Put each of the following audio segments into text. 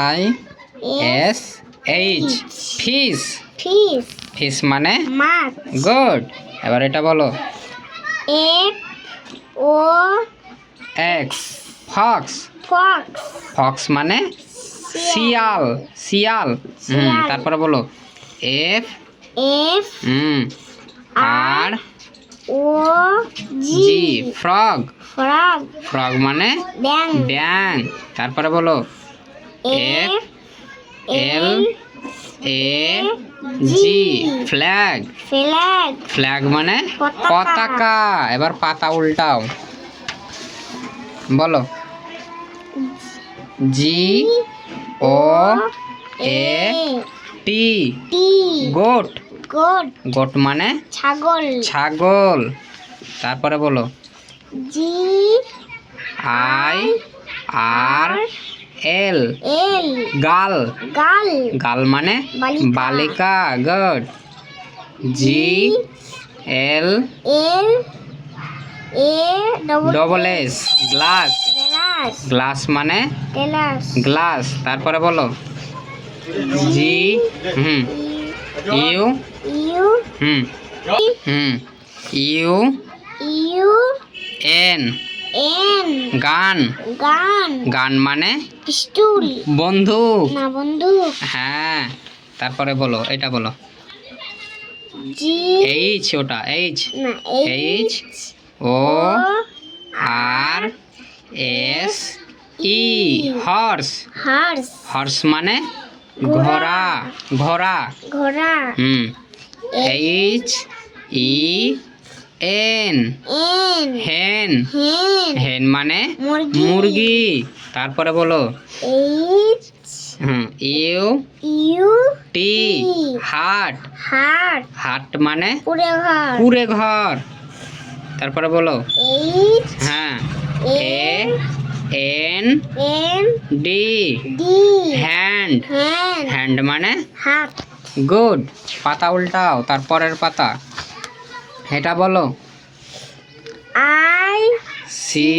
I S H fish fish মানে মাছ good এবার এটা বলো। F O X fox fox fox মানে শিয়াল। শিয়াল। হুম। তারপরে বলো। এফ এফ হুম আর O G frog frog frog মানে ব্যাং ব্যাং তারপরে বলো। F L A G flag flag flag মানে পতাকা। এবার পাতা উল্টাও। বলো। G O A T T goat goat goat মানে ছাগল। ছাগল। তারপরে বলো। G I R L. L. Girl. Girl. Girl মানে বালিকা। Good. G L. L. A double S glass glass মানে গ্লাস গ্লাস তারপরে বলো। জি। হুম। ইউ। ইউ। হুম। হুম। U. U. N. N gun. Gun. Gun মানে? পিস্তুল বন্দুক না বন্ধু। হ্যাঁ তারপরে বলো এটা বলো। জি এইচ ওটা এইচ না H O O R S E horse horse horse মানে ঘোড়া। ঘোড়া ঘোড়া। হুম। H E N. N. Hen. Hen. Hen মানে মুরগি। মুরগি। তারপরে বলো। U. U. T. Hut. Heart hut মানে পুরে ঘর। কুড়ে ঘর। তারপরে বলো। এইচ। হ্যাঁ। A. N. N. D. D. Hand. Hand. Hand মানে হাত। গুড। পাতা উল্টাও তারপরের পাতা। এটা বলো। আই সি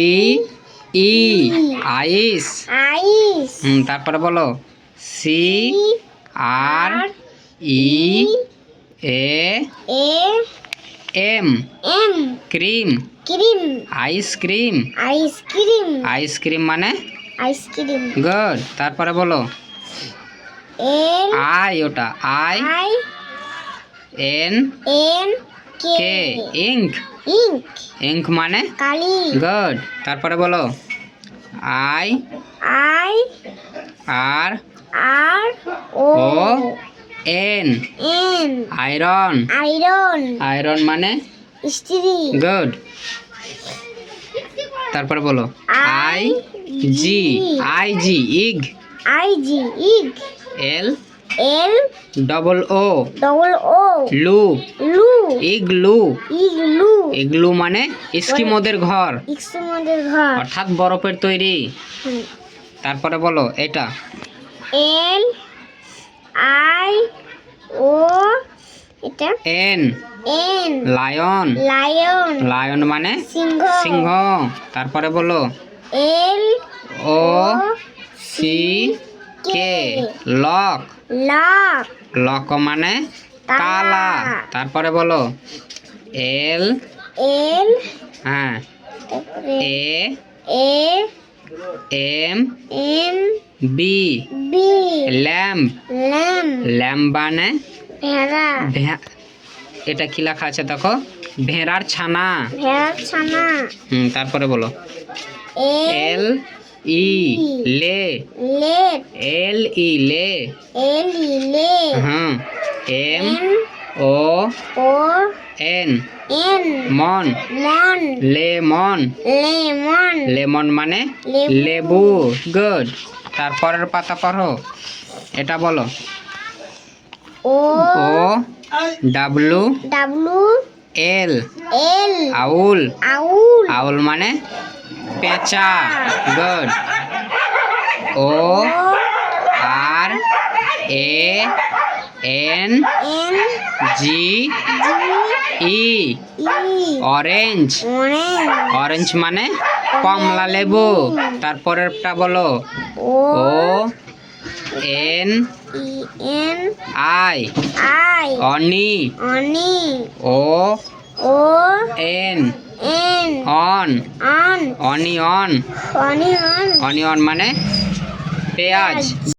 ই আইস। আইস। হুম তারপরে বলো। C R E A A M. M. Cream. Cream. Ice cream. Ice cream. Ice cream মানে? Ice cream. গুড। তারপরে বলো। এল আই ওটা I. I. N. N. K? Ink. Ink. Ink মানে? কালি। Good. তারপরে বলো। I. I. R. R O. O. N. N. Iron. Iron. Iron মানে? স্ত্রী। গুড। তারপরে বলো। I G. I G. Ig. I G. Ig. L L double O double O loo loo igloo igloo igloo মানে ইস্কিমোদের ঘর। ইক্সমদের ঘর। অর্থাৎ বরফের তৈরি। তারপরে বলো এটা। এল আই ও এটা? N N lion lion lion মানে সিংহ। সিংহ। তারপরে বলো। L O C K? Lock. Lock. Lock মানে তালা। তারপরে বলো। এল। এল। হ্যাঁ। A. A. M. M. B. B. Lamb. Lamb lamb মানে? ভেড়া। এটা কি লেখা আছে দেখো? ভেড়ার ছানা। ভেড়ার ছানা। হুম তারপরে বলো। এল। ই লে। লেট এল ই লে। L E le. হুম M O O N. N. Mon. Mon. Lemon. Lemon. Lemon মানে লেবু। লেবু। গুড। তারপরের পাতা পড়ো। এটা বলো। O O W W L. L. Owl. Owl. Owl মানে পেঁচা। Good. O R A N G E. Orange orange মানে কমলা লেবু। তারপরেরটা বলো। O N N I. I oni. Oni O O N. On on onion onion onion মানে পেঁয়াজ।